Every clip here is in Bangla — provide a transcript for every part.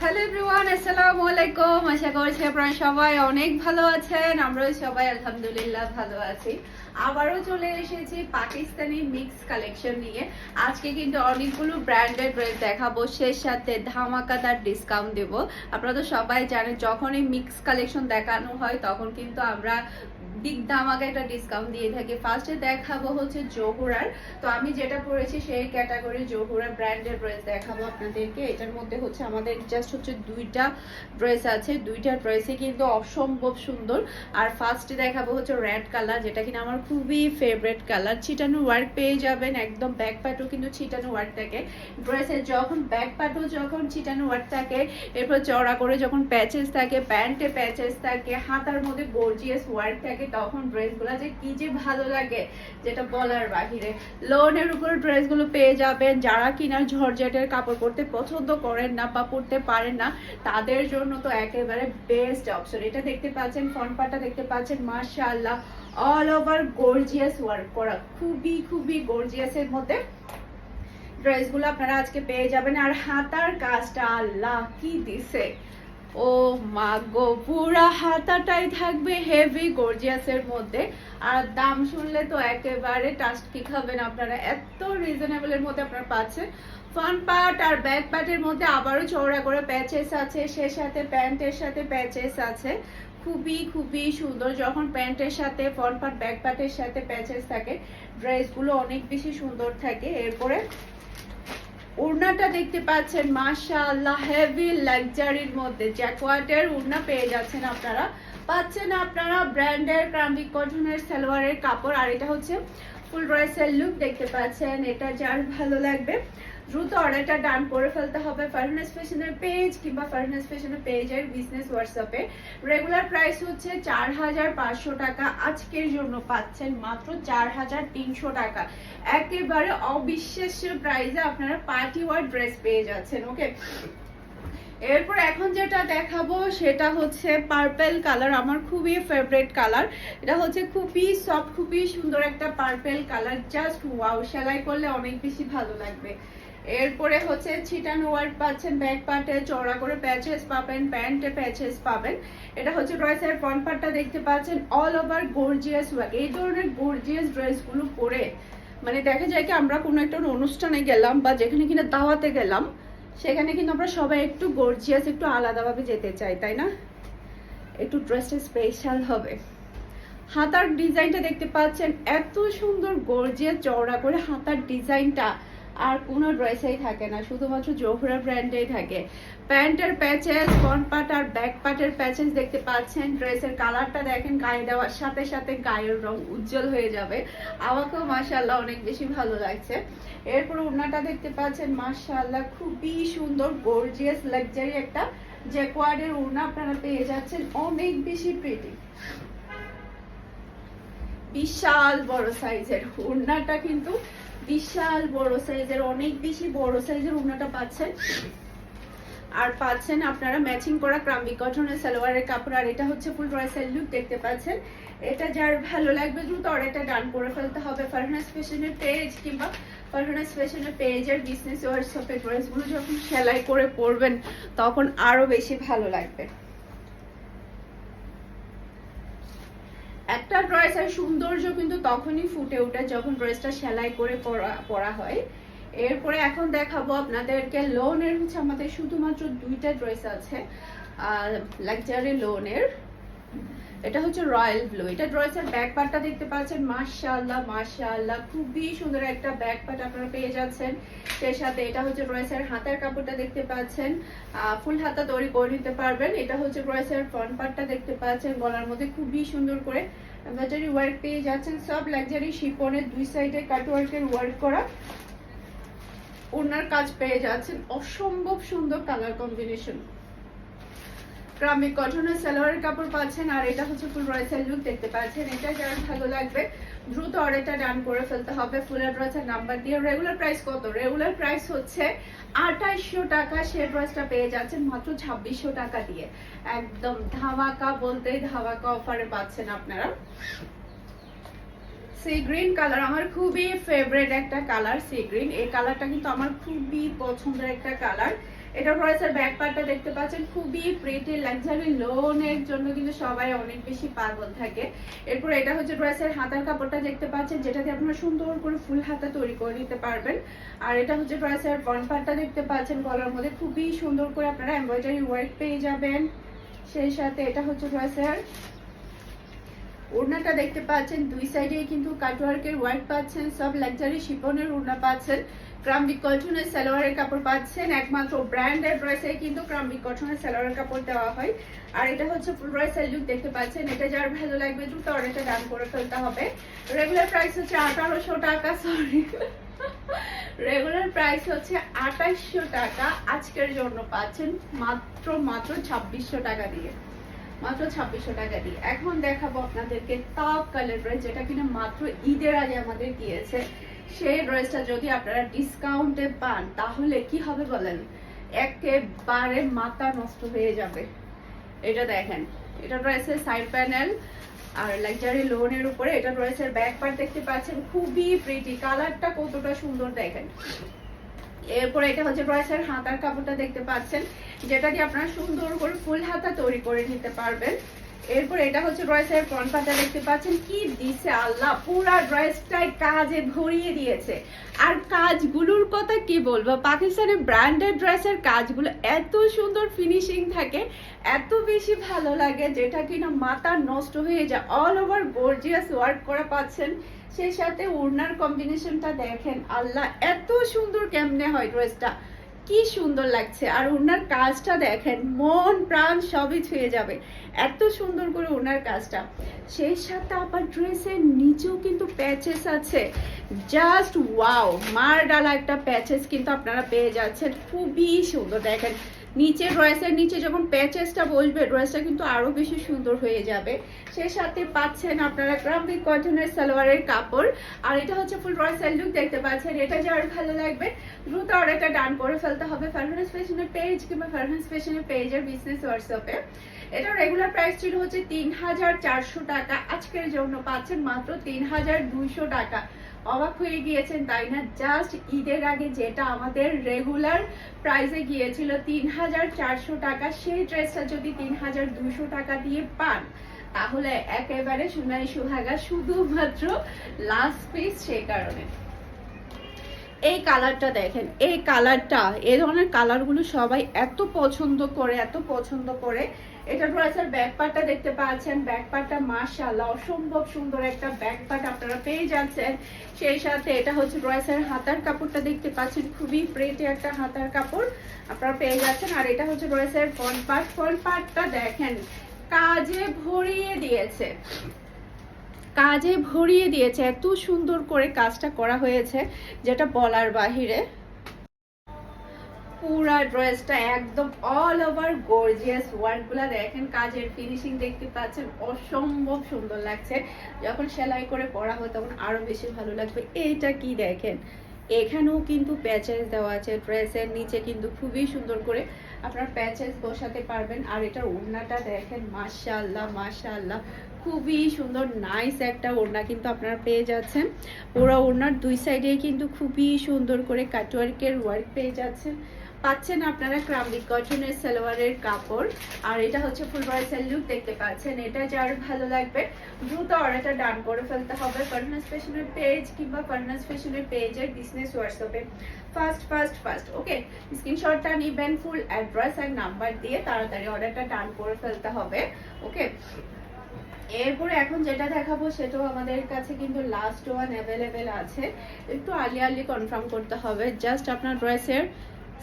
হ্যালো এভরিওয়ান আসসালামু আলাইকুম আশা করছি আপনারা সবাই অনেক ভালো আছেন। আমরাও সবাই আলহামদুলিল্লাহ ভালো আছি। আবারও চলে এসেছি পাকিস্তানি মিক্স কালেকশন নিয়ে। আজকে কিন্তু অনেকগুলো ব্র্যান্ডেড ড্রেস দেখাবো। সে সাথে ধামাকাদার ডিসকাউন্ট দেব। আপনারা তো সবাই জানেন, যখনই মিক্স কালেকশন দেখানো হয়, তখন কিন্তু আমরা বিগ ধামাকা একটা ডিসকাউন্ট দিয়ে থাকি। ফার্স্টে দেখাবো হচ্ছে জোহরার। তো আমি যেটা পরেছি সেই ক্যাটাগরি জোহরা ব্র্যান্ডের ড্রেস দেখাবো আপনাদেরকে। এটার মধ্যে হচ্ছে আমাদের জাস্ট হচ্ছে দুইটা ড্রেস আছে। দুইটা ড্রেসই কিন্তু অসম্ভব সুন্দর। আর ফার্স্টে দেখাবো হচ্ছে রেড কালার যেটা কিনা আমার খুবই ফেভারিট কালার ছিটানো ওয়ার্ক পেয়ে যাবেন। একদম ব্যাক পার্টও কিন্তু ছিটানো ওয়ার্ক থাকে। ড্রেসের যখন ব্যাক পার্টও যখন ছিটানো ওয়ার্ক থাকে, এরপর চড়া করে যখন প্যাচেস থাকে প্যান্টে প্যাচেস থাকে, হাতার মধ্যে গর্জিয়াস ওয়ার্ক থাকে। তখন ড্রেসগুলো যে কি যে ভালো লাগে, যেটা বলার বাহিরে। লোনের উপর ড্রেসগুলো পেয়ে যাবেন, যারা কিনা ঝরঝটের কাপড় পরতে পছন্দ করেন না বা পরতে পারেন না, তাদের জন্য তো একেবারে বেস্ট অপশন এটা দেখতে পাচ্ছেন ফ্রন্ট পার্টটা দেখতে পাচ্ছেন, মাশাআল্লাহ অল ওভার গর্জিয়াস ওয়ার্ক করা, খুবই খুবই গর্জিয়াসের মধ্যে ড্রেসগুলো আপনারা আজকে পেয়ে যাবেন। আর হাতার কাজটা আল্লাহ কি দিছে। ও মা গো, পুরা হাতাটাই থাকবে হেভি গর্জিয়াসের মধ্যে। আর দাম শুনলে তো একেবারে টাস্ট কি খাবেন আপনারা। এত রিজনেবলের মধ্যে আপনারা পাচ্ছেন। ফ্রন্ট পার্ট আর ব্যাক পার্টের মধ্যে আবারও চওড়া করে প্যাচেস আছে, সে সাথে প্যান্টের সাথে প্যাচেস আছে। খুবই খুবই সুন্দর। যখন প্যান্টের সাথে ফ্রন্ট পার্ট ব্যাক পার্টের সাথে প্যাচেস থাকে ড্রেসগুলো অনেক বেশি সুন্দর থাকে। এরপরে ওড়নাটা দেখতে পাচ্ছেন, মাশাআল্লাহ হেভি লাক্সারির মধ্যে। জ্যাকোয়াটের উড়না পেয়ে যাচ্ছেন আপনারা। পাচ্ছেন আপনারা ব্র্যান্ডের ক্রান্তিক কটনের সালোয়ারের কাপড়। আর এটা হচ্ছে ফুল ড্রেসের লুক দেখতে পাচ্ছেন। এটা যার ভালো লাগবে। দ্রুত অর্ডারটা ডান করে ফেলতে হবে ফারহানাস ফ্যাশনের পেজ কিংবা ফারহানাস ফ্যাশনের পেজের বিজনেস হোয়াটসঅ্যাপে। রেগুলার প্রাইস হচ্ছে চার হাজার পাঁচশো টাকা। আজকের জন্য পাচ্ছেন মাত্র চার হাজার তিনশো টাকা। একেবারে অবিশ্বাস্য প্রাইসে আপনারা পার্টি ওয়ার ড্রেস পেয়ে যাচ্ছেন, ওকে? এরপর এখন যেটা দেখাবো সেটা হচ্ছে পার্পেল কালার, আমার খুবই ফেভারিট কালার। এটা হচ্ছে খুবই সফট খুবই সুন্দর একটা পার্পেল কালার। জাস্ট ওয়াও, সেলাই করলে অনেক বেশি ভালো লাগবে। এরপরে হচ্ছে ছিটানো ওয়ার্ক পাচ্ছেন, ব্যাক পার্টে চওড়া করে প্যাচেস পাবেন, প্যান্টে প্যাচেস পাবেন। এটা হচ্ছে ড্রেসের ফ্রন্ট পার্টটা দেখতে পাচ্ছেন অল ওভার গর্জিয়াস ওয়ার্ক এই ধরনের গর্জিয়াস ড্রেসগুলো পরে মানে দেখা যায় কি আমরা কোনো একটা অনুষ্ঠানে গেলাম বা যেখানে কিনা দাওয়াতে গেলাম, সেখানে কিন্তু আমরা সবাই একটু গর্জিয়াস একটু আলাদাভাবে যেতে চাই, তাই না? একটু ড্রেসটা স্পেশাল হবে। হাতার ডিজাইনটা দেখতে পাচ্ছেন, এত সুন্দর গর্জিয়াস চওড়া করে হাতার ডিজাইনটা আর কোনো ড্রেসেই থাকে না, শুধুমাত্র জোহরা ব্র্যান্ডেই থাকে। প্যান্টের প্যাচেস ফ্রন্ট আর ব্যাক পার্টের প্যাচেস দেখতে পাচ্ছেন। ড্রেসের কালারটা দেখেন, গায়ে দেওয়ার সাথে সাথে গায়ের রং উজ্জ্বল হয়ে যাবে। আমাকেও মাশাআল্লাহ অনেক বেশি ভালো লাগছে। এরপর ওড়নাটা দেখতে পাচ্ছেন, মাশাআল্লাহ খুবই সুন্দর গর্জিয়াস লাক্সারি একটা জ্যাকোয়ার্ডের ওড়না আপনারা পেয়ে যাচ্ছেন। অনেক বেশি প্রিটি বিশাল বড় সাইজের ওড়নাটা কিন্তু বিশাল বড় সাইজের অনেক বেশি বড় সাইজের ওড়নাটা পাচ্ছেন। আর পাচ্ছেন আপনারা ম্যাচিং করা ক্রাম্বি কটনের সালোয়ারের কাপড়, আর এটা হচ্ছে ফুল ড্রেসের লুক দেখতে পাচ্ছেন। এটা যার ভালো লাগবে দ্রুত অর্ডারটা ডান করে ফেলতে হবে। ফারহানাস ফ্যাশনের পেজ কিংবা ফারহানাস ফ্যাশনের পেজের বিজনেস হোয়াটসঅ্যাপে ড্রেসগুলো যখন সেলাই করে পরবেন, তখন আরও বেশি ভালো লাগবে। একটা ড্রেসের সৌন্দর্য কিন্তু তখনই ফুটে ওঠে যখন ড্রেসটা সেলাই করে পরা হয়। এরপরে এখন দেখাবো আপনাদেরকে লোনের হচ্ছে আমাদের শুধুমাত্র দুইটা ড্রেস আছে লাক্সারি লোনের এটা হচ্ছে রয়্যাল ব্লু। এটা ড্রেসের ব্যাক পার্টটা দেখতে পাচ্ছেন। মাশাআল্লাহ মাশাআল্লাহ। খুবই সুন্দর একটা ব্যাক পার্ট আপনারা পেয়ে যাচ্ছেন। সেই সাথে এটা হচ্ছে ড্রেসের হাতের কাপড়টা দেখতে পাচ্ছেন। ফুল হাতা তৈরি করে নিতে পারবেন। এটা হচ্ছে ড্রেসের ফ্রন্ট পার্টটা দেখতে পাচ্ছেন গলার মধ্যে। খুবই সুন্দর করে এমব্রয়ডারি ওয়ার্ক পেয়ে যাচ্ছেন। সব লাক্সারি শিপনের দুই সাইডে কাট ওয়ার্কের ওয়ার্ক করা ওনার কাজ পেয়ে যাচ্ছেন। অসম্ভব সুন্দর কালার কম্বিনেশন। ক্রামিক কটনের সালোয়ারের কাপড় পাচ্ছেন, আর এটা হচ্ছে ফুল রয়েসের লুক দেখতে পাচ্ছেন। এটা যার ভালো লাগবে। দ্রুত অর্ডারটা ডান করে ফেলতে হবে। ফুল অ্যাড্রেসের নাম্বার দিয়ে রেগুলার প্রাইস কত? রেগুলার প্রাইস হচ্ছে আঠাইশশো টাকা। সে ড্রেসটা পেয়ে যাচ্ছেন মাত্র ছাব্বিশশো টাকা দিয়ে। একদম ধামাকা বলতেই ধামাকা অফারে পাচ্ছেন আপনারা। সি গ্রিন কালার আমার খুবই ফেভারিট একটা কালার সি গ্রিন এই কালারটা কিন্তু আমার খুবই পছন্দের একটা কালার এটা ড্রেসের ব্যাক পার্টটা দেখতে পাচ্ছেন, খুবই প্রিটি লাক্সারি লোনের জন্য কিন্তু সবাই অনেক বেশি পাগল থাকে। এরপর এটা হচ্ছে ড্রেসের হাতার কাপড়টা দেখতে পাচ্ছেন যেটাতে আপনারা সুন্দর করে ফুল হাতা তৈরি করে নিতে পারবেন। আর এটা হচ্ছে ড্রেসের ফ্রন্ট পার্টটা দেখতে পাচ্ছেন গলার মধ্যে, খুবই সুন্দর করে আপনারা এমব্রয়ডারি ওয়ার্ক পেয়ে যাবেন। সেই সাথে এটা হচ্ছে ড্রেসের ওড়নাটা দেখতে পাচ্ছেন, দুই সাইডে কিন্তু কাটওয়ার্কের ওয়ার্ক পাচ্ছেন, সব লাক্সারি শিপনের ওড়না পাচ্ছেন। ক্রাম্বিক কটনের সালোয়ারের কাপড় পাচ্ছেন একমাত্র ব্র্যান্ডের ড্রেসে কিন্তু ক্রাম্বিক কটনের সালোয়ারের কাপড় দেওয়া হয়। আর এটা হচ্ছে ফুল ড্রেসের লুক দেখতে পাচ্ছেন। এটা যার ভালো লাগবে দ্রুত অর্ডারটা দাম করে ফেলতে হবে। রেগুলার প্রাইস হচ্ছে আঠারোশো টাকা সরি রেগুলার প্রাইস হচ্ছে আঠাশশো টাকা। আজকের জন্য পাচ্ছেন মাত্র মাত্র ছাব্বিশশো টাকা দিয়ে। মাত্র ছাব্বিশশো টাকা দিয়ে। এখন দেখাবো আপনাদেরকে টপ কালার ড্রেস যেটা কিনা মাত্র ঈদের আগে আমাদের গিয়েছে সেই ড্রেসটা যদি আপনারা ডিসকাউন্টে পান, তাহলে কি হবে বলেন? একেবারে মাথা নষ্ট হয়ে যাবে। এটা দেখেন, এটা ড্রেসের সাইড প্যানেল আর লাক্সারি লোনের উপরে এটা ড্রেসের ব্যাক পার্ট দেখতে পাচ্ছেন, খুবই প্রিটি কালারটা কতটা সুন্দর দেখেন। এরপর এটা হচ্ছে ড্রেসের হাতার কাপড়টা দেখতে পাচ্ছেন, যেটা দিয়ে আপনারা সুন্দর করে ফুল হাতা তৈরি করে নিতে পারবেন। এরপর এটা হচ্ছে ড্রেসের পাটা দেখতে পাচ্ছেন। কি দিছে আল্লাহ, পুরা ড্রেসটাই কাজে ভরিয়ে দিয়েছে। আর কাজগুলোর কথা কি বলব? পাকিস্তানের ব্র্যান্ডেড ড্রেসের কাজগুলো এত সুন্দর ফিনিশিং থাকে, এত বেশি ভালো লাগে যেটা কিনা মাথা নষ্ট হয়ে যায়। অল ওভার গর্জিয়াস ওয়ার্ক করা পাচ্ছেন। সেই সাথে ওড়নার কম্বিনেশনটা দেখেন আল্লাহ, এত সুন্দর কেমনে হয় ড্রেসটা। কি সুন্দর লাগছে। আর ওনার কাজটা দেখেন, মন, প্রাণ সবই ছুঁয়ে যাবে। এত সুন্দর করে ওনার কাজটা। সেই সাথে আবার ড্রেসের নিচেও কিন্তু প্যাচেস আছে। জাস্ট ওয়াও মার ডালা একটা প্যাচেস কিন্তু আপনারা পেয়ে যাচ্ছেন। খুবই সুন্দর, দেখেন। নিচে ড্রেসের নিচে যখন প্যাচেসটা বসবে ড্রেসটা কিন্তু আরও বেশি সুন্দর হয়ে যাবে। সেই সাথে পাচ্ছেন আপনারা গ্রামিক কটনের সালোয়ারের কাপড়। আর এটা হচ্ছে ফুল ড্রেসের লুক দেখতে পাচ্ছেন। এটা যার ভালো লাগবে, দ্রুত অর্ডারটা ডান করে ফেলতে হবে ফ্যাশনের পেজ কিংবা ফ্যাশনের পেজের বিজনেস হোয়াটসঅ্যাপে এটা রেগুলার প্রাইস ছিল হচ্ছে তিন হাজার চারশো টাকা। আজকের জন্য পাচ্ছেন মাত্র তিন হাজার দুইশো টাকা। অবাক হয়ে গিয়েছেন, তাই না? জাস্ট ঈদের আগে যেটা আমাদের রেগুলার প্রাইসে গিয়েছিল তিন হাজার চারশো টাকা, সেই ড্রেসটা যদি তিন হাজার দুশো টাকা দিয়ে পান, তাহলে একেবারে সোনাই সুহাগা শুধুমাত্র লাস্ট পিস সেই কারণে। এই কালারটা দেখেন, এই কালারটা এই ধরনের কালারগুলো সবাই এত পছন্দ করে, এত পছন্দ করে এটা ড্রেসের ব্যাক পার্টটা দেখতে পাচ্ছেন ব্যাক পার্টটা মাশাআল্লাহ, অসম্ভব সুন্দর একটা ব্যাক পার্ট আপনারা পেয়ে যাচ্ছেন। সেই সাথে এটা হচ্ছে ড্রেসের হাতার কাপড়টা দেখতে পাচ্ছেন, খুবই প্রেটে একটা হাতার কাপড় আপনারা পেয়ে যাচ্ছেন। আর এটা হচ্ছে ড্রেসের ফ্রন্ট পার্ট ফ্রন্ট পার্টটা দেখেন, কাজে ভরিয়ে দিয়েছে। কাজে ভরিয়ে দিয়েছে, এত সুন্দর করে কাজটা করা হয়েছে, যেটা বলার বাহিরে। পুরা ড্রেসটা একদম অল ওভার গর্জিয়াস ওয়ার্কগুলো দেখেন কাজের ফিনিশিং দেখতে পাচ্ছেন, অসম্ভব সুন্দর লাগছে। যখন সেলাই করে পরা হয় তখন আরও বেশি ভালো লাগবে। এইটা কি দেখেন? এখানেও কিন্তু প্যাচেস দেওয়া আছে ড্রেসের নিচে কিন্তু খুবই সুন্দর করে আপনার প্যাচেস বসাতে পারবেন। আর এটার ওড়নাটা দেখেন, মাশাআল্লাহ মাশাআল্লাহ। খুবই সুন্দর নাইস একটা ওড়না কিন্তু আপনারা পেয়ে যাচ্ছেন। পুরো ওড়নার দুই সাইডে কিন্তু খুবই সুন্দর করে কাটওয়ার্কের ওয়ার্ক পেয়ে যাচ্ছেন। পাচ্ছেন আপনারা ক্রাম্বিক কটনের সালোয়ারের কাপড়। আর এটা হচ্ছে ফুল বয়সের লুক, দেখতে পাচ্ছেন এটা, যার ভালো লাগবে। দ্রুত অর্ডারটা ডান করে ফেলতে হবে। ফার্নাস ফ্যাশনের পেজ কিংবা ফার্নাস ফ্যাশনের পেজের বিজনেস হোয়াটসঅ্যাপে। First first first okay? স্ক্রিনশটটা নিবেন ফুল অ্যাড্রেস আর নাম্বার দিয়ে, তাড়াতাড়ি অর্ডারটা ডান করে ফেলতে হবে, ওকে? এরপরে এখন যেটা দেখাবো, সেটাও আমাদের কাছে কিন্তু লাস্ট ওয়ান অ্যাভেলেবেল আছে। একটু আর্লি আর্লি কনফার্ম করতে হবে জাস্ট আপনার ড্রেসের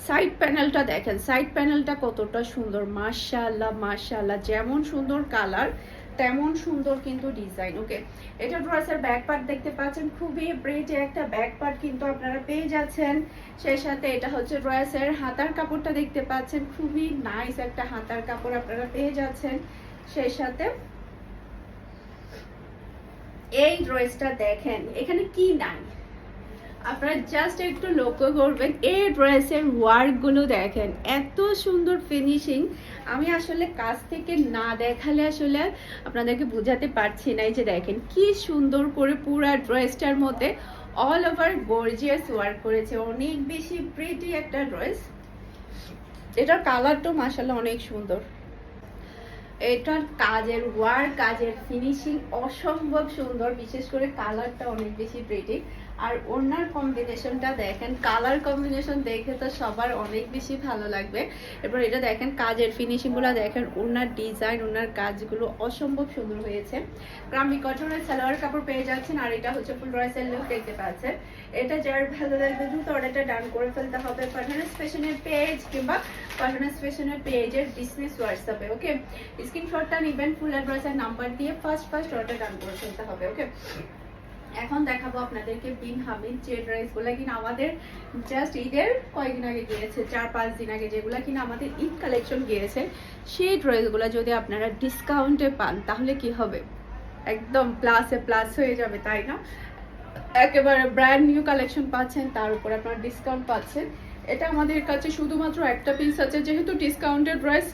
সাইড প্যানেলটা দেখেন। সাইড প্যানেলটা কতটা সুন্দর। মাশাআল্লাহ মাশাআল্লাহ। যেমন সুন্দর কালার তেমন সুন্দর কিন্তু ডিজাইন ওকে এটা ড্রেসের ব্যাক পার্ট দেখতে পাচ্ছেন। খুবই ব্রেটে একটা ব্যাক পার্ট কিন্তু আপনারা পেয়ে যাচ্ছেন। সেই সাথে এটা হচ্ছে ড্রেসের হাতার কাপড়টা দেখতে পাচ্ছেন। খুবই নাইস একটা হাতার কাপড় আপনারা পেয়ে যাচ্ছেন। সেই সাথে এই ড্রেসটা দেখেন। এখানে কি নাই? আপনারা জাস্ট একটু লক্ষ্য করবেন, এই ড্রেসের ওয়ার্কগুলো দেখেন, এত সুন্দর ফিনিশিং আমি আসলে কাজ থেকে না দেখালে আসলে আপনাদেরকে বোঝাতে পারছি না। যে দেখেন, কি সুন্দর করে পুরো ড্রেসটার মধ্যে অল ওভার গর্জিয়াস ওয়ার্ক করেছে। অনেক বেশি প্রিটি একটা ড্রেস এটার কালারটাও মাসাল্লাহ অনেক সুন্দর। এটার কাজের ওয়ার্ক কাজের ফিনিশিং অসম্ভব সুন্দর। বিশেষ করে কালারটা অনেক বেশি প্রিটি আর ওনার কম্বিনেশনটা দেখেন কালার কম্বিনেশন দেখে তো সবার অনেক বেশি ভালো লাগবে। এরপর এটা দেখেন, কাজের ফিনিশিংগুলো দেখেন ওনার ডিজাইন ওনার কাজগুলো অসম্ভব সুন্দর হয়েছে। গ্রামী কটনের সালোয়ার কাপড় পেয়ে যাচ্ছেন, আর এটা হচ্ছে ফুল রয়েসের লুক দেখতে পাচ্ছেন। এটা যার ভালো লাগবে, দ্রুত অর্ডারটা ডান করে ফেলতে হবে পাঠানোর স্পেশনের পেজ কিংবা পাঠানোর স্পেশনের পেজের বিজনেস হোয়াটসঅ্যাপে ওকে স্ক্রিনশটটা নেবেন ফুল অ্যাড্রেসের নাম্বার দিয়ে ফার্স্ট ফার্স্ট অর্ডার ডান করে ফেলতে হবে ওকে এখন দেখাবো আপনাদেরকে বিন হামিদ যে ড্রেসগুলো কিনা আমাদের জাস্ট ঈদের কয়েকদিন আগে গিয়েছে, চার পাঁচ দিন আগে যেগুলো কিনা আমাদের ঈদ কালেকশন গিয়েছে, সেই ড্রেসগুলো যদি আপনারা ডিসকাউন্টে পান, তাহলে কি হবে? একদম প্লাসে প্লাস হয়ে যাবে, তাই না? একেবারে ব্র্যান্ড নিউ কালেকশন পাচ্ছেন, তার উপর আপনারা ডিসকাউন্ট পাচ্ছেন। এটা আমাদের কাছে শুধুমাত্র একটা পিস আছে, যেহেতু ডিসকাউন্টেড ড্রেস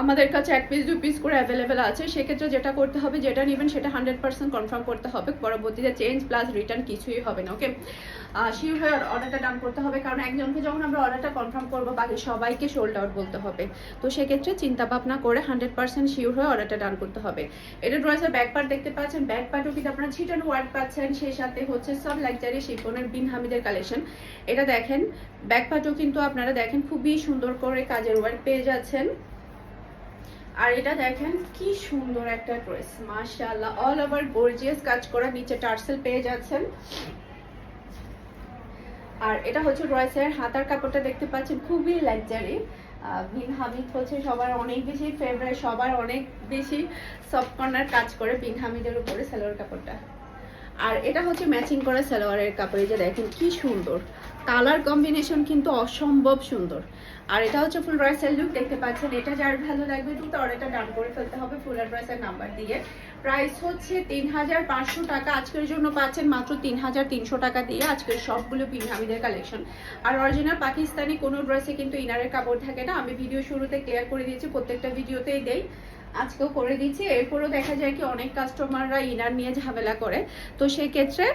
আমাদের কাছে এক পিস দু পিস করে অ্যাভেলেবেল আছে। সেক্ষেত্রে যেটা করতে হবে, যেটা নেবেন, সেটা হান্ড্রেড পার্সেন্ট কনফার্ম করতে হবে। পরবর্তীতে চেঞ্জ প্লাস রিটার্ন কিছুই হবে না ওকে শিওর হয়ে অর্ডারটা ডান করতে হবে। কারণ একজনকে যখন আমরা অর্ডারটা কনফার্ম করব, বাকি সবাইকে সোল্ড আউট বলতে হবে। তো সেক্ষেত্রে চিন্তা ভাবনা করে হান্ড্রেড পার্সেন্ট শিওর হয়ে অর্ডারটা ডান করতে হবে। এটা ড্রয়েসের ব্যাক পার্ট দেখতে পাচ্ছেন। ব্যাক পার্টও কিন্তু আপনারা ছিটানো ওয়ার্ক পাচ্ছেন। সেই সাথে হচ্ছে সব লাক্সারি শিপনের বিন হামিদের কালেকশন এটা দেখেন। ব্যাক পার্টও কিন্তু আপনারা দেখেন, খুবই সুন্দর করে কাজের ওয়ার্ক পেয়ে যাচ্ছেন। আর এটা দেখেন, কি সুন্দর একটা ড্রেস, মাশাআল্লাহ অল ওভার গর্জিয়াস কাজ করা, নিচে টার্সেল পেয়ে যাচ্ছেন। আর এটা হচ্ছে ড্রেসের হাতার কাপড়টা দেখতে পাচ্ছেন, খুবই লাক্সারি বিন হামিদ হচ্ছে সবার অনেক বেশি ফেভারিট সবার অনেক বেশি সফট কর্নার কাজ করে বিন হামিদের উপরে সালোয়ার কাপড়টা। আর এটা হচ্ছে ম্যাচিং করা সালোয়ারের কাপড় যে দেখেন, কি সুন্দর। কালার কম্বিনেশন কিন্তু অসম্ভব সুন্দর। আর এটা হচ্ছে ফুল ড্রেসের লুক, দেখতে পাচ্ছেন এটা যার ভালো লাগবে কিন্তু এটা ডান করে ফেলতে হবে ফুল আর ড্রেসের নাম্বার দিয়ে। প্রাইস হচ্ছে তিন হাজার পাঁচশো টাকা, আজকের জন্য পাচ্ছেন মাত্র তিন হাজার তিনশো টাকা দিয়ে আজকের সবগুলো পিনহামিদের কালেকশন আর অরিজিনাল পাকিস্তানি কোনো ড্রেসে কিন্তু ইনারের কাপড় থাকে না, আমি ভিডিও শুরুতে ক্লিয়ার করে দিয়েছি, প্রত্যেকটা ভিডিওতেই দেই। আজকেও করে দিচ্ছি এরপরও দেখা যায় কি অনেক কাস্টমাররা ইনার নিয়ে ঝামেলা করে। তো সেই ক্ষেত্রে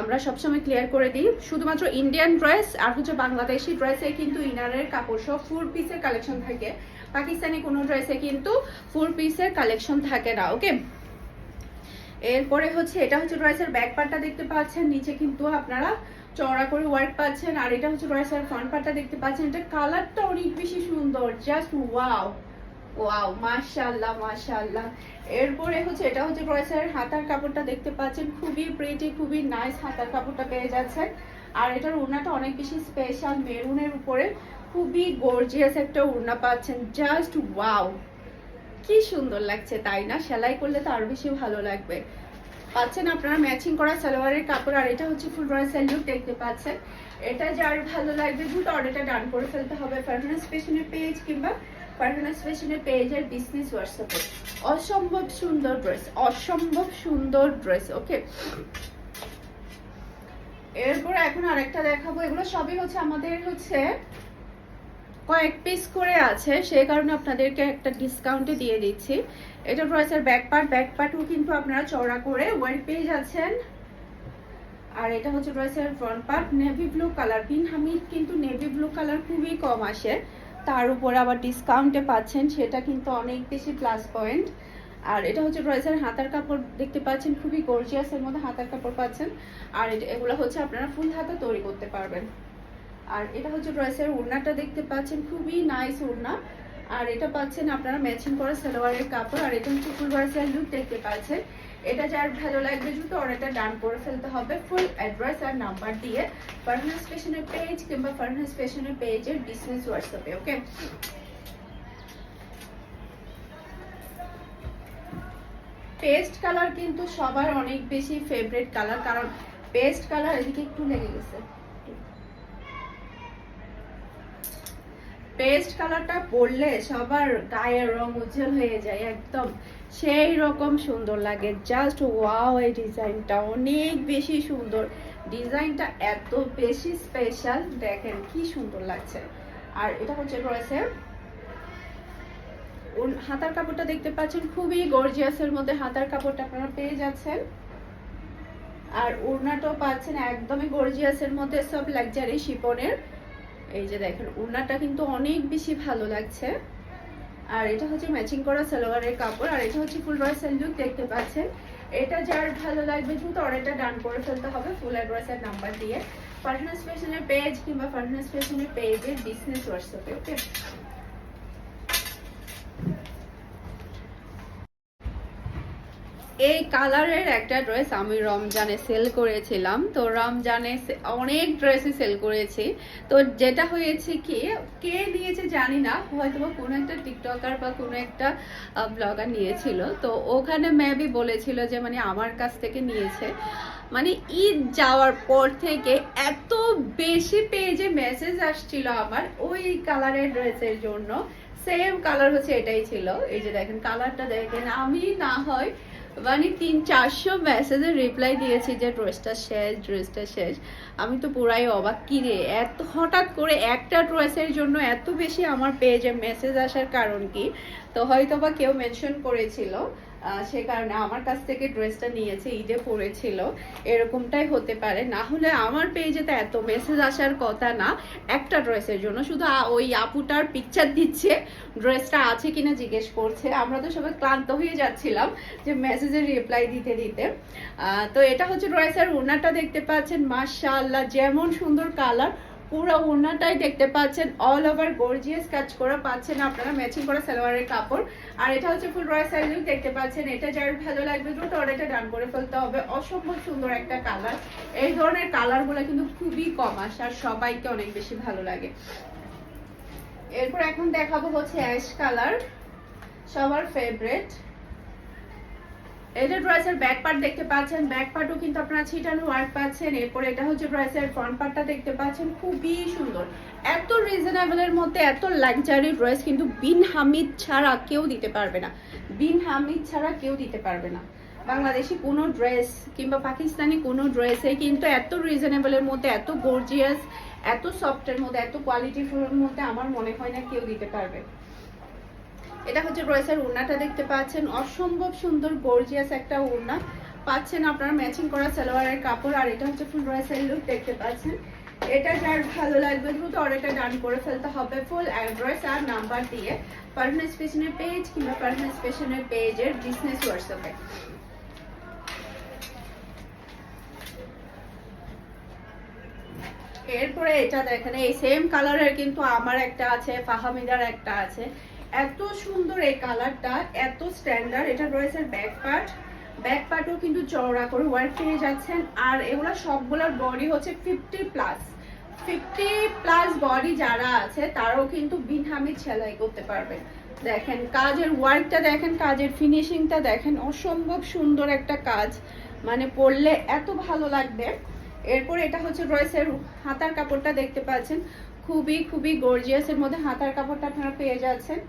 আমরা সবসময় ক্লিয়ার করে দিই, শুধুমাত্র ইন্ডিয়ান ড্রেস আর হচ্ছে বাংলাদেশি ড্রেসে কিন্তু ইনারের কাপড় সব ফুল পিসের কালেকশন থাকে। পাকিস্তানি কোনো ড্রেসে কিন্তু ফুল পিসের কালেকশন থাকে না ওকে এরপরে হচ্ছে, এটা হচ্ছে ড্রেসের ব্যাক পার্টটা দেখতে পাচ্ছেন, নিচে কিন্তু আপনারা চড়া করে ওয়ার্ক পাচ্ছেন, আর এটা হচ্ছে ড্রেসের ফ্রন্ট পার্টটা দেখতে পাচ্ছেন। এটা কালারটা অনেক বেশি সুন্দর জাস্ট ওয়াও ওয়াও মাশাআল্লাহ মাশাআল্লাহ এরপরে হচ্ছে এটা হচ্ছে ড্রেসের হাতার কাপড়টা দেখতে পাচ্ছেন। খুবই প্রিটি খুবই নাইস হাতার কাপড়টা পেয়ে যাচ্ছেন। আর এটার ওড়নাটা অনেক বেশি স্পেশাল মেরুনের উপরে। খুবই গর্জিয়াস একটা ওড়না পাচ্ছেন। জাস্ট ওয়াও কি সুন্দর লাগছে, তাই না? সেলাই করলে তো আরও বেশি ভালো লাগবে। পাচ্ছেন আপনারা ম্যাচিং করা সালোয়ারের কাপড়। আর এটা হচ্ছে ফুল ড্রেসের লুক দেখতে পাচ্ছেন। এটা যার ভালো লাগবে দ্রুত অর্ডারটা ডান করে ফেলতে হবে। ফারহানা স্পেশনের পেজ কিংবা ফারহানা স্পেশনের পেজের বিজনেস হোয়াটসঅ্যাপে অসম্ভব সুন্দর ড্রেস অসম্ভব সুন্দর ড্রেস ওকে এখন আরেকটা দেখাবো, এগুলো সবই হচ্ছে আমাদের হচ্ছে কয়েক পিস করে আছে, সেই কারণে আপনাদেরকে একটা ডিসকাউন্টে দিয়ে দিচ্ছি। এটা ড্রেসের ব্যাক পার্ট ব্যাক কিন্তু আপনারা চওড়া করে ওয়ার্ক পেয়ে যাচ্ছেন। আর এটা হচ্ছে ড্রেসের front part navy blue colour Pin Hamid কিন্তু নেভি ব্লু কালার খুবই কম আসে। তার উপর আবার ডিসকাউন্টে পাচ্ছেন, সেটা কিন্তু অনেক বেশি প্লাস পয়েন্ট আর এটা হচ্ছে ড্রেসের হাতার কাপড়, দেখতে পাচ্ছেন খুবই গর্জিয়াসের মধ্যে হাতার কাপড় পাচ্ছেন। আর এগুলো হচ্ছে আপনারা ফুল হাতা তৈরি করতে পারবেন। আর এটা হচ্ছে ড্রেসের ওড়নাটা দেখতে পাচ্ছেন, খুবই নাইস ওড়না আর এটা পাচ্ছেন আপনারা ম্যাচিং করা সালোয়ারের কাপড়। আর এটা হচ্ছে ফুল ড্রেসের লুক দেখতে পাচ্ছেন। এটা যার ভালো লাগবে দ্রুত অর্ডারটা ডান করে ফেলতে হবে। ফুল অ্যাড্রেস আর নাম্বার দিয়ে ফারহানা স্টেশনের পেজ কিংবা ফারহানা স্টেশনের পেজের বিজনেস হোয়াটসঅ্যাপে ওকে পেস্ট কালার কিন্তু সবার অনেক বেশি ফেভারিট কালার কারণ পেস্ট কালার এদিকে একটু লেগে গেছে। পেস্ট কালারটা পরলে সবার গায়ের রং উজ্জ্বল হয়ে যায়, একদম। সেই রকম সুন্দর লাগে। জাস্ট ওয়াও এই ডিজাইনটা অনেক বেশি সুন্দর। ডিজাইনটা এত বেশি স্পেশাল দেখেন কি সুন্দর লাগছে। আর এটা হচ্ছে রয়েছে হাতার কাপড়টা দেখতে পাচ্ছেন, খুবই গর্জিয়াসের মধ্যে হাতার কাপড়টা আপনারা পেয়ে যাচ্ছেন। আর উড়নাটাও পাচ্ছেন একদমই গর্জিয়াসের মধ্যে, সব লাক্সারি শিপনের। এই যে দেখেন, উড়নাটা কিন্তু অনেক বেশি ভালো লাগছে। আর এটা হচ্ছে ম্যাচিং করা সালোয়ারের কাপড়, আর এটা হচ্ছে ফুল রয়েসের লুক দেখতে পাচ্ছেন। এটা যার ভালো লাগবে দ্রুত অর্ডারটা ডান করে ফেলতে হবে ফুল অ্যাড্রেসের নাম্বার দিয়ে। ফার্টনেস ফ্যাশনের পেজ কিংবা ফার্টনেস ফ্যাশনের পেজের বিজনেস হোয়াটসঅ্যাপে ওকে এই কালারের একটা ড্রেস আমি রমজানে সেল করেছিলাম। তো রমজানে অনেক ড্রেসই সেল করেছি। তো যেটা হয়েছে কি, কে নিয়েছে জানি না হয়তো বা কোনো একটা টিকটকার বা কোনো একটা ব্লগার নিয়েছিল। তো ওখানে মেবি বলেছিল যে মানে আমার কাছ থেকে নিয়েছে। মানে ঈদ যাওয়ার পর থেকে এত বেশি পেজে মেসেজ আসছিল আমার ওই কালারের ড্রেসের জন্য। সেম কালার হচ্ছে এটাই ছিল। এই যে দেখেন কালারটা দেখেন, আমি না হয় মানে তিন, চারশো মেসেজের রিপ্লাই দিয়েছি যে ড্রেসটা শেষ ড্রেসটা শেষ। আমি তো পুরাই অবাক। কিরে এত, হঠাৎ করে একটা ড্রেসের জন্য এত বেশি আমার পেজে মেসেজ আসার কারণ কি? তো হয়তো বা কেউ মেনশন করেছিল সে কারণে আমার কাছ থেকে ড্রেসটা নিয়েছে ঈদে পড়েছিল, এরকমটাই হতে পারে। না হলে আমার পেজে তো এত মেসেজ আসার কথা না, একটা ড্রেসের জন্য। শুধু ওই আপুটার পিকচার দিচ্ছে ড্রেসটা আছে কিনা জিজ্ঞেস করছে। আমরা তো সবাই ক্লান্ত হয়ে যাচ্ছিলাম যে মেসেজের রিপ্লাই দিতে দিতে। তো এটা হচ্ছে ড্রেসের ওড়নাটা দেখতে পাচ্ছেন। মাশাআল্লাহ, যেমন সুন্দর কালার পুরো ওড়নাটাই দেখতে পাচ্ছেন অল ওভার গর্জিয়াস কাজ করা পাচ্ছেন আপনারা ম্যাচিং করা সালোয়ারের কাপড়। আর এটা হচ্ছে ফুল রয়্যাল লুক দেখতে পাচ্ছেন, এটা যার ভালো লাগবে দ্রুত অর্ডারটা ডান করে ফেলতে হবে। অসম্ভব সুন্দর একটা কালার এই ধরনের কালারগুলো কিন্তু খুবই কম আসে, আর সবাইকে অনেক বেশি ভালো লাগে। এরপর এখন দেখাবো হচ্ছে অ্যাশ কালার সবার ফেভারিট এটা ড্রেসের ব্যাক পার্ট দেখতে পাচ্ছেন। ব্যাক পার্টও কিন্তু আপনারা ছিটানো ওয়ার্ক পাচ্ছেন। এরপর এটা হচ্ছে ড্রেসের ফ্রন্ট পার্টটা দেখতে পাচ্ছেন। খুবই সুন্দর। এত রিজনেবলের মধ্যে এত লাক্সারি ড্রেস কিন্তু বিন হামিদ ছাড়া কেউ দিতে পারবে না। বিন হামিদ ছাড়া কেউ দিতে পারবে না। বাংলাদেশি কোনো ড্রেস কিংবা পাকিস্তানি কোনো ড্রেসে কিন্তু এত রিজনেবলের মধ্যে, এত গর্জিয়াস এত সফটের মধ্যে, এত কোয়ালিটিফুলের মধ্যে আমার মনে হয় না কেউ দিতে পারবে। এটা হচ্ছে ড্রেসের ওড়নাটা দেখতে পাচ্ছেন। অসম্ভব সুন্দর গর্জিয়াস একটা ওড়না পাচ্ছেন আপনারা ম্যাচিং করা সালোয়ারের কাপড়, আর এটা হচ্ছে ফুল ড্রেসের লুক দেখতে পাচ্ছেন। এটা যার ভালো লাগবে দ্রুত অর্ডারটা ডান করে ফেলতে হবে ফুল অ্যাড্রেস আর নাম্বার দিয়ে। পার্টনার স্পেশনের পেজ কিংবা পার্টনার স্পেশনের পেজের বিজনেস হোয়াটসঅ্যাপে এরপরে এটা দেখেন, এই সেম কালারের কিন্তু আমার একটা আছে, ফাহামিদার একটা আছে। এত সুন্দর এই কালারটা, এত স্ট্যান্ডার্ড এটা রয়েছে ব্যাক পার্ট ব্যাক পার্টও কিন্তু চওড়া করে ওয়ার্ক পেয়ে যাচ্ছেন। আর এগুলো সবগুলোর বডি হচ্ছে fifty plus fifty plus body যারা আছে, তারাও কিন্তু বিনহামিদ সেলাই করতে পারবে দেখেন, কাজের ওয়ার্কটা দেখেন, কাজের ফিনিশিংটা দেখেন, অসম্ভব সুন্দর একটা কাজ। মানে পরলে এত ভালো লাগবে। এরপর এটা হচ্ছে ড্রেসের হাতার কাপড়টা দেখতে পাচ্ছেন। খুবই খুবই গর্জিয়াসের মধ্যে হাতার কাপড়টা আপনারা পেয়ে যাচ্ছেন।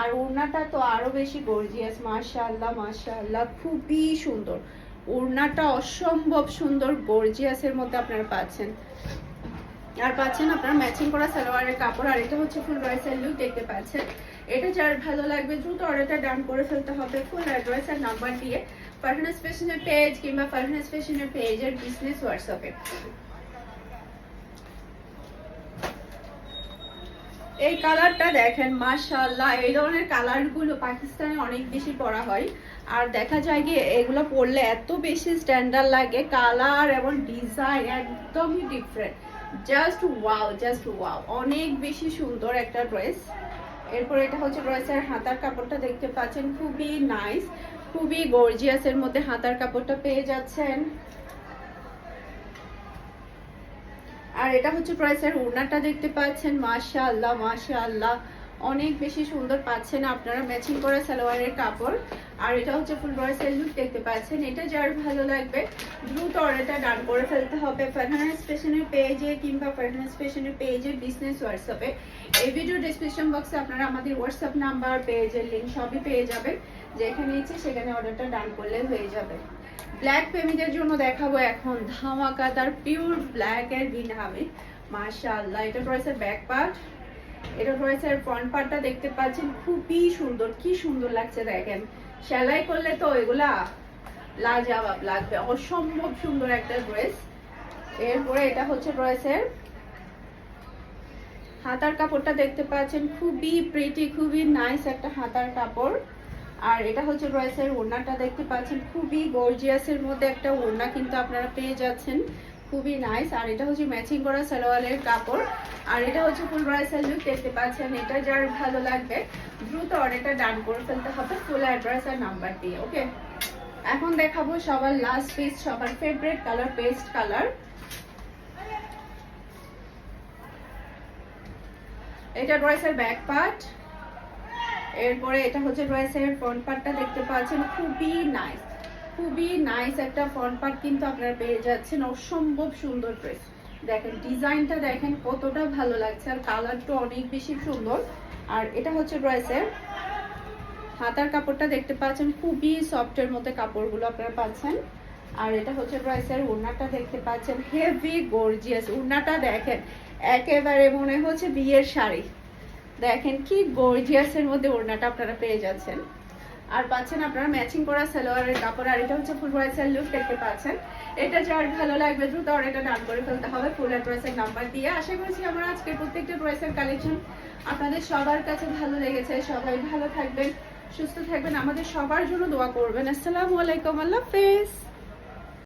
আর ওড়নাটা তো আরও বেশি গর্জিয়াস মাশাআল্লাহ মাশাআল্লাহ, খুবই সুন্দর। ওড়নাটা অসম্ভব সুন্দর গর্জিয়াসের মধ্যে আপনারা পাচ্ছেন। আর পাচ্ছেন আপনারা ম্যাচিং করা সালোয়ারের কাপড়, আর এটা হচ্ছে ফুল ড্রেসের লুক দেখতে পাচ্ছেন। এটা যার ভালো লাগবে, দ্রুত অর্ডারটা ডান করে ফেলতে হবে ফুল অ্যাড্রেস আর নাম্বার দিয়ে। পার্টনার্স ফ্যাশনের পেজ কিংবা পার্টনার্স ফ্যাশনের পেজের বিজনেস হোয়াটসঅ্যাপে এই কালারটা দেখেন, মাশাআল্লাহ, এই ধরনের কালারগুলো পাকিস্তানে অনেক বেশি পরা হয়। আর দেখা যায় কি, এগুলো পরলে এত বেশি স্ট্যান্ডার্ড লাগে, কালার এবং ডিজাইন একদমই different just wow just wow অনেক বেশি সুন্দর একটা ড্রেস এরপর এটা হচ্ছে ড্রেসের হাতার কাপড়টা দেখতে পাচ্ছেন, খুবই নাইস খুবই গর্জিয়াসের মধ্যে হাতার কাপড়টা পেয়ে যাচ্ছেন। আর এটা হচ্ছে ড্রেসের ওড়নাটা দেখতে পাচ্ছেন, মাশাআল্লাহ মাশাআল্লাহ। অনেক বেশি সুন্দর পাচ্ছেন আপনারা ম্যাচিং করা সালোয়ারের কাপড়। আর এটা হচ্ছে ফুল ড্রেসের লুক দেখতে পাচ্ছেন। এটা যার ভালো লাগবে, দ্রুত অর্ডারটা ডান করে ফেলতে হবে ফারহানা স্পেশনের পেজে কিংবা ফারহানা স্পেশনের পেজে বিজনেস হোয়াটসঅ্যাপে এই ভিডিও ডিসক্রিপশন বক্সে আপনারা আমাদের হোয়াটসঅ্যাপ নাম্বার পেজের লিঙ্ক সবই পেয়ে যাবেন। যেখানে ইচ্ছে সেখানে অর্ডারটা ডান করলে হয়ে যাবে। ব্ল্যাক প্রেমীদের জন্য দেখাবো এখন ধামাকাদার পিওর ব্ল্যাক এর বিনহামি মাশাআল্লাহ, এটা রয়েছে ব্যাক পার্ট এটা রয়েছে ফ্রন্ট পার্টটা দেখতে পাচ্ছেন, খুবই সুন্দর, কি সুন্দর লাগছে দেখেন। সেলাই করলে তো এগুলা লাজবাব লাগবে, অসম্ভব সুন্দর একটা ড্রেস এরপরে এটা হচ্ছে রয়েছে হাতার কাপড়টা দেখতে পাচ্ছেন, খুবই প্রিটি খুবই নাইস একটা হাতার কাপড়। আর এটা হচ্ছে ড্রেসের ওড়নাটা দেখতে পাচ্ছেন, খুবই গর্জিয়াসের মধ্যে একটা ওড়না কিন্তু আপনারা পেয়ে যাচ্ছেন, খুবই নাইস আর এটা হচ্ছে ম্যাচিং করা সালোয়ারের কাপড়। আর এটা হচ্ছে ফুল ড্রেসের লুক দেখতে পাচ্ছেন, এটা যার ভালো লাগবে, দ্রুত অর্ডারটা ডান করে ফেলতে হবে ফুল অ্যাড্রেস আর নাম্বার দিয়ে ওকে এখন দেখাবো সবার লাস্ট পিস সবার ফেভারিট কালার পেস্ট কালার এটা ড্রেসের ব্যাক পার্ট এরপরে এটা হচ্ছে ড্রেসের ফ্রন্ট পার্টটা দেখতে পাচ্ছেন, খুবই নাইস খুবই নাইস একটা ফ্রন্ট পার্ট কিন্তু আপনারা পেয়ে যাচ্ছেন, অসম্ভব সুন্দর ড্রেস। দেখেন, ডিজাইনটা দেখেন কতটা ভালো লাগছে আর কালারটা অনেক বেশি সুন্দর। আর এটা হচ্ছে ড্রেসের হাতার কাপড়টা দেখতে পাচ্ছেন, খুবই সফটের মধ্যে কাপড়গুলো আপনারা পাচ্ছেন। আর এটা হচ্ছে ড্রেসের ওড়নাটা দেখতে পাচ্ছেন হেভি গর্জিয়াস ওড়নাটা দেখেন, একেবারে মনে হচ্ছে বিয়ের শাড়ি। দেখেন কি গর্জিয়াসের মধ্যে ওড়নাটা আপনারা পেয়ে যাচ্ছেন। আর পাচ্ছেন আপনারা ম্যাচিং করা সালোয়ারের কাপড়, আর এটা হচ্ছে ফুল ড্রেসের লুক দেখতে পাচ্ছেন। এটা যার ভালো লাগবে দ্রুত অর্ডারটা ডান করে ফেলতে হবে ফুল ড্রেসের নাম্বার দিয়ে। আশা করছি আমার আজকের প্রত্যেকটা ড্রেসের কালেকশন আপনাদের সবার কাছে ভালো লেগেছে। সবাই ভালো থাকবেন, সুস্থ থাকবেন। আমাদের সবার জন্য দোয়া করবেন। আসসালামু আলাইকুম, আল্লাহ হাফেজ।